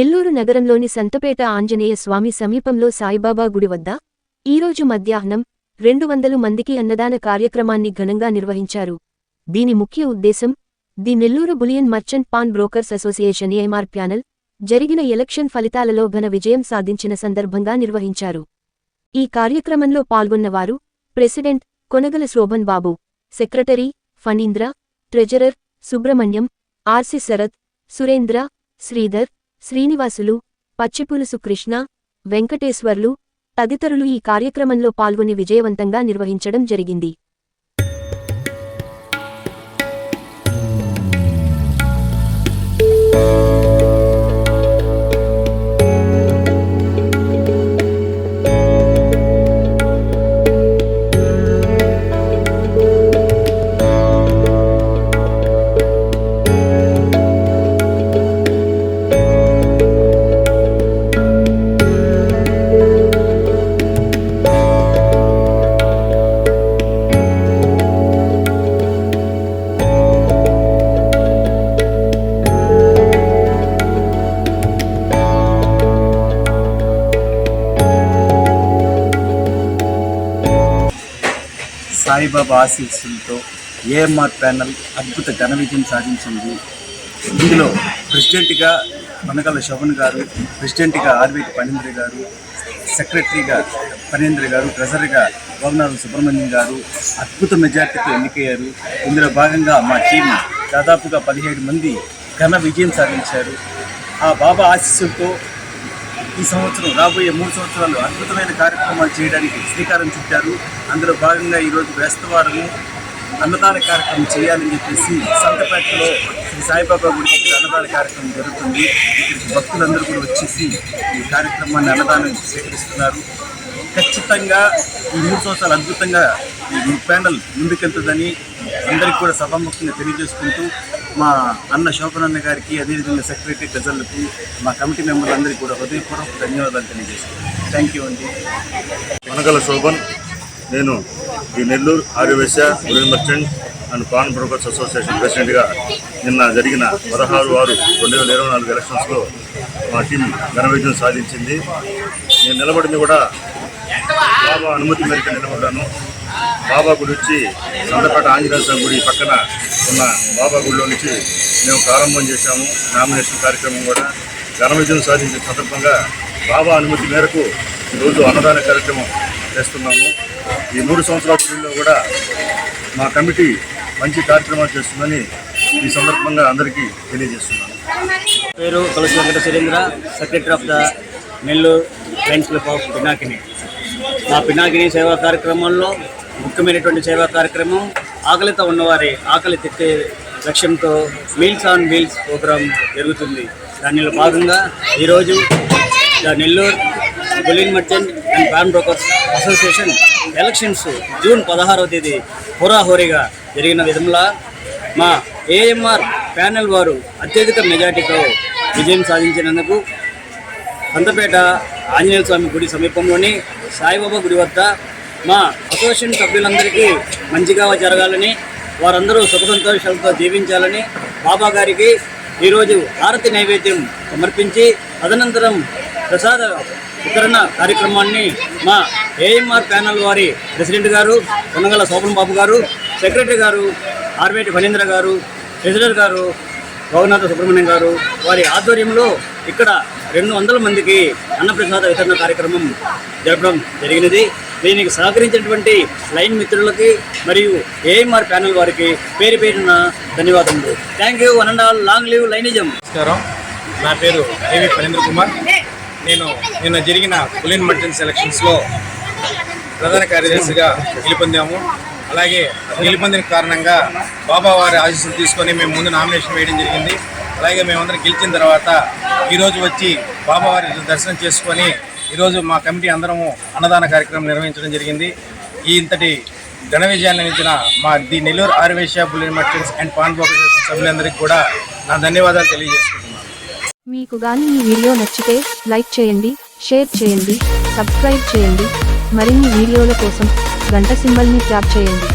నెల్లూరు నగరంలోని సంతపేట ఆంజనేయ స్వామి సమీపంలో సాయిబాబా గుడి వద్ద ఈరోజు మధ్యాహ్నం రెండు వందలు మందికి అన్నదాన కార్యక్రమాన్ని ఘనంగా నిర్వహించారు. దీని ముఖ్య ఉద్దేశం the Nellore bullion merchant pawn brokers association AMR panel జరిగిన ఎలక్షన్ ఫలితాలలో ఘన విజయం సాధించిన సందర్భంగా నిర్వహించారు. ఈ కార్యక్రమంలో పాల్గొన్నవారు president Konagala Shobhan Babu secretary Phanindra treasurer Subrahmanyam RC Sharath Surendra Sridhar Srinivasulu Pachipulusu Krishna Venkateswarlu తదితరులు ఈ కార్యక్రమంలో పాల్గొని విజయవంతంగా నిర్వహించడం జరిగింది. సాయిబాబా ఆశీస్సులతో ఏఎంఆర్ ప్యానల్ అద్భుత ఘన విజయం సాధించింది. ఇందులో ప్రెసిడెంట్గా మనగల శోభన్ గారు ప్రెసిడెంట్గా ఆర్వేటి పనీంద్ర గారు సెక్రటరీగా పనీంద్ర గారు ట్రెజరీగా గవర్నర్ సుబ్రహ్మణ్యం గారు అద్భుత మెజార్టీతో ఎన్నికయ్యారు. ఇందులో భాగంగా మా టీం దాదాపుగా పదిహేడు మంది ఘన విజయం సాధించారు. ఆ బాబా ఆశీస్సులతో ఈ సంవత్సరం రాబోయే మూడు సంవత్సరాలు అద్భుతమైన కార్యక్రమాలు చేయడానికి శ్రీకారం చుట్టారు. అందులో భాగంగా ఈరోజు వేస్తవారము అన్నదాన కార్యక్రమం చేయాలని చెప్పేసి సంతపేటలో శ్రీ సాయిబాబా గుడి దగ్గర అన్నదాన కార్యక్రమం జరుగుతుంది. ఇక్కడికి భక్తులందరూ కూడా వచ్చేసి ఈ కార్యక్రమాన్ని అన్నదానం స్వీకరిస్తున్నారు. ఖచ్చితంగా ఈ మూడు సంవత్సరాలు అద్భుతంగా ఈ ప్యానల్ ముందుకెళ్తుందని అందరికీ కూడా సభాముఖంగా తెలియజేసుకుంటూ మా అన్న శోభనన్న గారికి అదేవిధంగా సెక్రటరీ ప్రజలకు మా కమిటీ మెంబర్లందరికీ కూడా హృదయపూర్వక ధన్యవాదాలు తెలియజేస్తున్నాను. థ్యాంక్ యూ అండి. వనగల శోభన్ నేను ఈ Nellore Aryavysya women merchant and pawn brokers association ప్రెసిడెంట్గా నిన్న జరిగిన పదహారు ఆరు రెండు వేల ఇరవై నాలుగు ఎలక్షన్స్లో మా టీం ఘన విజయం సాధించింది. నేను నిలబడింది కూడా బాబా అనుమతి మేరకు నిలబడ్డాను. బాబా గుడి వచ్చి సందపేట ఆంజనేయ స్వామి గుడి పక్కన ఉన్న బాబా గుడిలో నుంచి మేము ప్రారంభం చేశాము. నామినేషన్ కార్యక్రమం కూడా ఘన విజయం సాధించిన సందర్భంగా బాబా అనుమతి మేరకు ఈరోజు అన్నదాన కార్యక్రమం చేస్తున్నాము. ఈ మూడు సంవత్సరాల పీరియడ్లో కూడా మా కమిటీ మంచి కార్యక్రమాలు చేస్తుందని ఈ సందర్భంగా అందరికీ తెలియజేస్తున్నాను. పేరు Tulasi Venkata Surendra secretary of the Nellore lions club of Pinakini మా పినాకిని సేవా కార్యక్రమంలో ముఖ్యమైనటువంటి సేవా కార్యక్రమం ఆకలితో ఉన్నవారి ఆకలి తిట్టే లక్ష్యంతో మీల్స్ ఆన్ వీల్స్ ప్రోగ్రాం జరుగుతుంది. దానిలో భాగంగా ఈరోజు the Nellore bullion merchant and pawn brokers association elections June పదహారవ తేదీ హోరాహోరీగా జరిగిన విధంలా మా ఏఎంఆర్ ప్యానెల్ వారు అత్యధిక మెజార్టీతో విజయం సాధించినందుకు కందపేట ఆంజనేయ స్వామి గుడి సమీపంలోని సాయిబాబా గుడి వద్ద మా అసోసియేషన్ సభ్యులందరికీ మంచిగా జరగాలని వారందరూ సుఖ సంతోషాలతో జీవించాలని బాబా గారికి ఈరోజు హారతి నైవేద్యం సమర్పించి తదనంతరం ప్రసాద వితరణ కార్యక్రమాన్ని మా ఏఎంఆర్ ప్యానల్ వారి ప్రెసిడెంట్ గారు కొనగల శోభన్ బాబు గారు సెక్రటరీ గారు ఆర్వేటి ఫణీంద్ర గారు ట్రెజరర్ గారు రఘునాథ సుబ్రహ్మణ్యం గారు వారి ఆధ్వర్యంలో ఇక్కడ రెండు వందల మందికి అన్నప్రసాద వితరణ కార్యక్రమం జరపడం జరిగినది. దీనికి సహకరించినటువంటి లైన్ మిత్రులకి మరియు ఏఎంఆర్ ప్యానల్ వారికి పేరు పేరున ధన్యవాదములు. Thank you one and all long live lionism. నమస్కారం. నా పేరు ఏవి ఫణేంద్ర కుమార్. నేను నిన్న జరిగిన పులిన్ మర్చెంట్ సెలక్షన్స్లో ప్రధాన కార్యదర్శిగా గెలుపొందాము. అలాగే గెలుపొందిన కారణంగా బాబా వారి ఆశీస్సులు తీసుకొని మేము ముందు నామినేషన్ వేయడం జరిగింది. అలాగే మేమందరం గెలిచిన తర్వాత ఈరోజు వచ్చి బాబావారి దర్శనం చేసుకొని ఈరోజు మా కమిటీ అందరము అన్నదాన కార్యక్రమం నిర్వహించడం జరిగింది. ఈ ఇంతటి ఘన విజయాన్ని అందించిన మా the Nellore Aryavysya bullion merchants and pawn brokers సభ్యులందరికీ కూడా నా ధన్యవాదాలు తెలియజేసుకుంటున్నాను. మీకు కానీ ఈ వీడియో నచ్చితే లైక్ చేయండి షేర్ చేయండి సబ్స్క్రైబ్ చేయండి. మరిన్ని వీడియోల కోసం గంట సింబల్ని ట్యాప్ చేయండి.